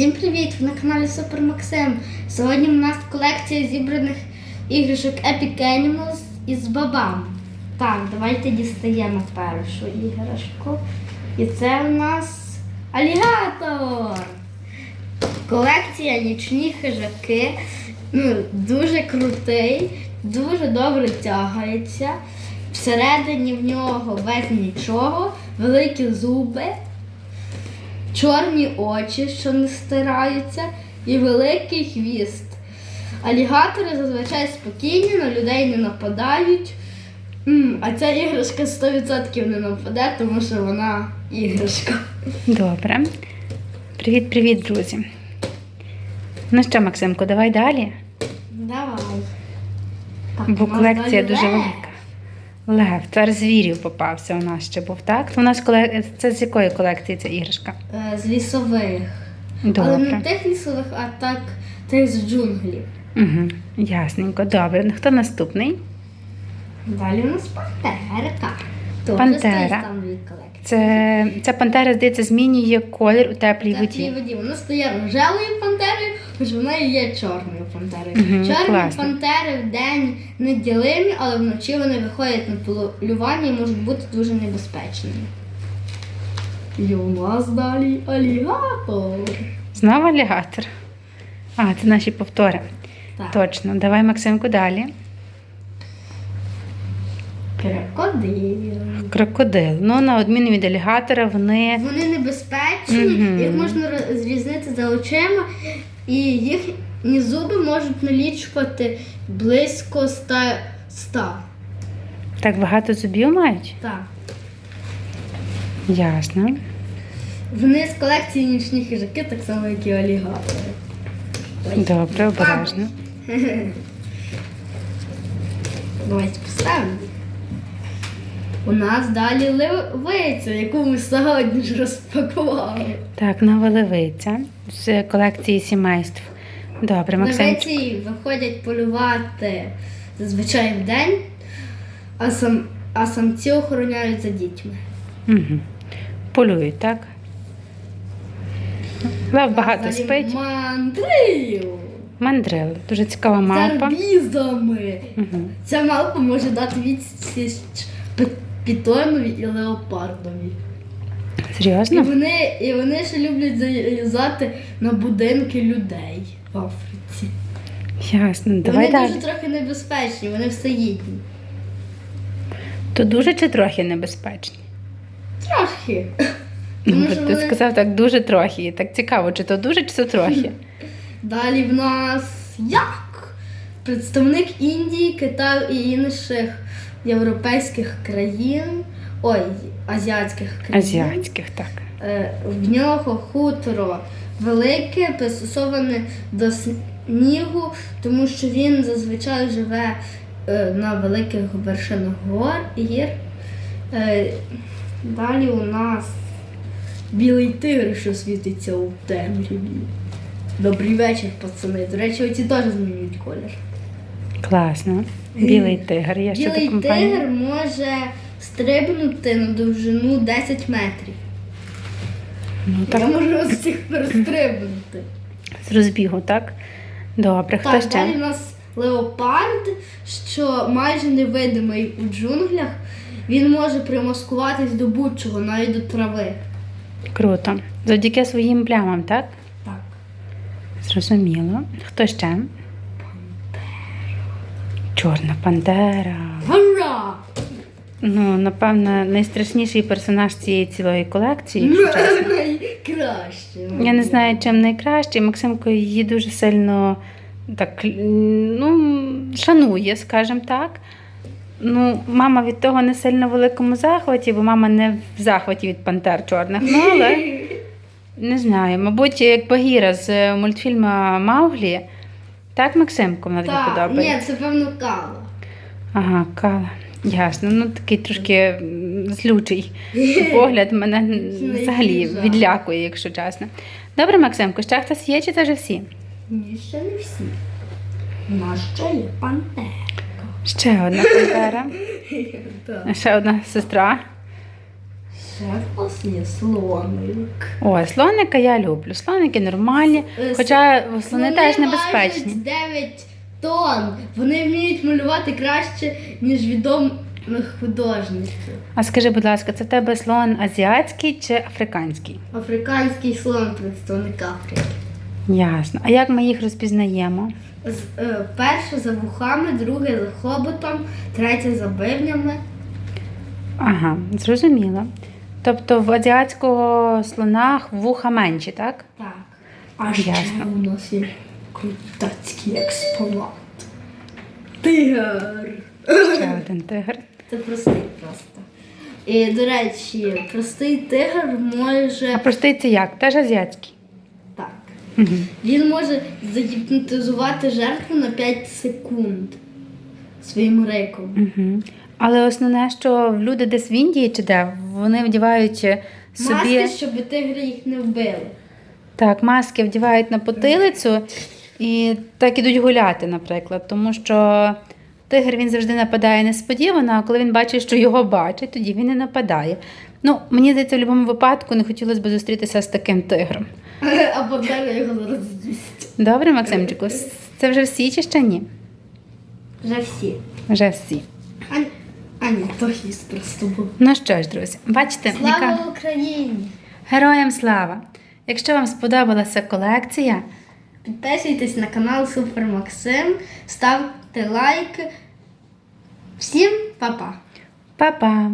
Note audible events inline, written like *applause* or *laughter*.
Всім привіт! Ви на каналі Супер Максим. Сьогодні у нас колекція зібраних іграшок Epic Animals із бабам. Так, давайте дістаємо першу іграшку. І це у нас алігатор. Колекція нічні хижаки. Ну, дуже крутий, дуже добре тягається. Всередині в нього без нічого, великі зуби чорні очі, що не стираються, і великий хвіст. Алігатори зазвичай спокійні, на людей не нападають. А ця іграшка 100% не нападе, тому що вона іграшка. Добре. Привіт-привіт, друзі. Ну що, Максимко, давай далі. Давай. Так, Бо колекція дуже велика. Лев, цар звірів попався у нас ще був, так? У нас коле... Це з якої колекції ця іграшка? Е, З лісових. Але не тих лісових, а так тих з джунглів. Угу. Ясненько, добре. Хто наступний? Далі у нас пантерка. Тоже Пантера. Це... Ця пантера, здається, змінює колір у теплій Теплій воді. воді. Вона стає рожевою пантерою, хоч вона і є чорною пантерою. Мгм, Чорні класно. пантери в день не ділимі, але вночі вони виходять на полювання і можуть бути дуже небезпечними. І у нас далі алігатор. Знову алігатор. А, це наші повтори. Так. Точно. Давай, Максимку, далі. Крокодил. Крокодил. Ну, на відміну від алігатора, вони Вони небезпечні, Мгм. їх можна розрізнити за очима, і їхні зуби можуть налічувати близько 100. 100. так багато зубів мають. Так. Ясно. Вони з колекції нічні хижаки, так само, як і алігатори. Ой. Добре, обережно. *laughs* Давайте поставимо. У нас далі левиця, яку ми сьогодні ж розпакували. Так, нова левиця з колекції сімейств. Добре. Левиці виходять полювати зазвичай в день, а, сам, а самці охороняють за дітьми. Угу. Полюють, так? Лев багато Далі спить. Мандрів! Мандрил. Дуже цікава З мавпа. арбізами. Угу. Ця мавпа може дати відсіч пітонові і леопардові. І Серйозно? вони, і вони ще люблять залізати на будинки людей в Африці. Ясно. Давай вони далі. дуже трохи небезпечні, вони всеїдні. То дуже чи трохи небезпечні? Трохи. Ну, Тому ти вони- сказав так дуже трохи. І Так цікаво, чи то дуже, чи то трохи. *laughs* Далі в нас як? Представник Індії, Китаю і інших європейських країн. Ой, азіатських країн. Азіатських, так. Е, В нього хутро велике, пристосоване до снігу, тому що він зазвичай живе е, на великих вершинах гор гір. Е, Далі у нас білий тигр, що світиться у темряві. Добрий вечір, пацани. До речі, оці теж змінюють колір. Класно. Білий тигр. Я ще Білий тигр може стрибнути на довжину 10 метрів. Ну, Я можу з перестрибнути. з розбігу, так? Добре, хто Так, ще? далі у нас леопард, що майже невидимий у джунглях. Він може примаскуватись до будь-чого, навіть до трави. Круто. Завдяки своїм плямам, так? Так. Зрозуміло. Хто ще? Чорна пантера. Гура! Ну, напевно, найстрашніший персонаж цієї цілої колекції. Найкраще. Я не знаю, чим найкращий. Максимко її дуже сильно так, ну, шанує, скажімо так. Ну, мама від того не сильно в великому захваті, бо мама не в захваті від пантер чорних. Ну, але *laughs* не знаю. Мабуть, як Багіра з мультфільму Мауглі. Так, Максимко, вона тобі Так, подобається? ні, це певно кала. Ага, кала. Ясно. Ну такий трошки злючий *laughs* погляд мене взагалі відлякує, якщо чесно. Добре, Максимко, ще хтось є, чи це вже всі? Ні, ще не всі. У нас ще є пантера. Ще одна пантера, *laughs* Так. ще одна сестра. Ще в нас є слоник. Ой, слоника я люблю. Слоники нормальні, Е, хоча слони теж небезпечні. важать 9 тонн. Вони вміють малювати краще, ніж відомих художників. А скажи, будь ласка, це в тебе слон азіатський чи африканський? Африканський слон представник Африки. Ясно. А як ми їх розпізнаємо? З, е, перше за вухами, друге за хоботом, третє за бивнями. Ага, зрозуміло. Тобто в азіатського слонах вуха менші, так? Так. А ще Ясно. у нас є крутацький експонат. Тигр. Ще один тигр. Це простий просто. І, до речі, простий тигр А може. простий це як? Теж азіатський. Так. Угу. Він може загіпнотизувати жертву на 5 секунд своїм риком. Угу. Але основне, що люди десь в Індії чи де, вони вдівають собі Маски, щоб тигри їх не вбили. так, маски вдівають на потилицю і так ідуть гуляти, наприклад. Тому що тигр він завжди нападає несподівано, а коли він бачить, що його бачать, тоді він і нападає. Ну, мені здається, в будь-якому випадку не хотілося б зустрітися з таким тигром. *laughs* А Богдана його зараз з'їсть. Добре, Максимчику, це вже всі чи ще ні? Вже всі. Вже всі. А, а ні, то хіст просто був. Ну що ж, друзі, бачите, яка Слава Україні! героям слава! Якщо вам сподобалася колекція, Підписуйтесь на канал Супер Максим, ставте лайки. Всім па-па! па-па!